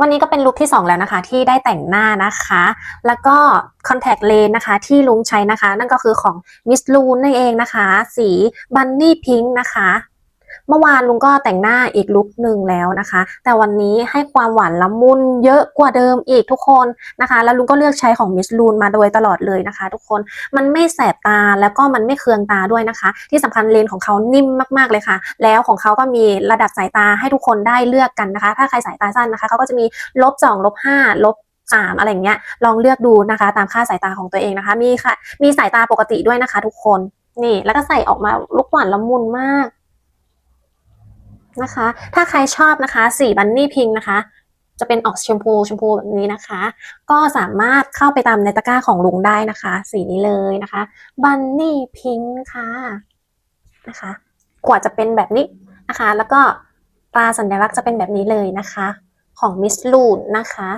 วันนี้ก็เป็นลุคที่ 2 แล้วนะคะ ที่ได้แต่งหน้านะคะ แล้วก็คอนแทคเลนส์นะคะที่ลุงใช้นะคะ นั่นก็คือของมิสลูนนั่นเองนะคะ สีบันนี่พิงค์นะคะ เมื่อวานลุงก็แต่งหน้าอีกลุคหนึ่งแล้วนะคะ แต่วันนี้ให้ความหวานละมุนเยอะกว่าเดิมอีกทุกคนนะคะ แล้วลุงก็เลือกใช้ของ Miss Loon มาโดยตลอดเลยนะคะ ทุกคนมันไม่แสบตาแล้วก็มันไม่เคืองตาด้วยนะคะ ที่สำคัญเลนส์ของเขานิ่มมากๆเลยค่ะ แล้วของเขาก็มีระดับสายตาให้ทุกคนได้เลือกกันนะคะ ถ้าใครสายตาสั้นนะคะเขาก็จะมีลบสองลบห้าลบสามอะไรเงี้ยลองเลือกดูนะคะตามค่าสายตาของตัวเองนะคะ มีค่ะ มีสายตาปกติด้วยนะคะ ทุกคนนี่แล้วก็ใส่ออกมาลุกหวานละมุนมาก นะคะ ถ้าใครชอบนะคะสีบันนี่พิงนะคะ จะเป็นออกชมพูชมพูแบบนี้นะคะ ก็สามารถเข้าไปตามในตะกร้าของลุงได้นะคะ สีนี้เลยนะคะบันนี่พิงค์ค่ะนะคะขวดจะเป็นแบบนี้นะคะ แล้วก็ตราสัญลักษณ์จะเป็นแบบนี้เลยนะคะ ของมิสลูนนะคะ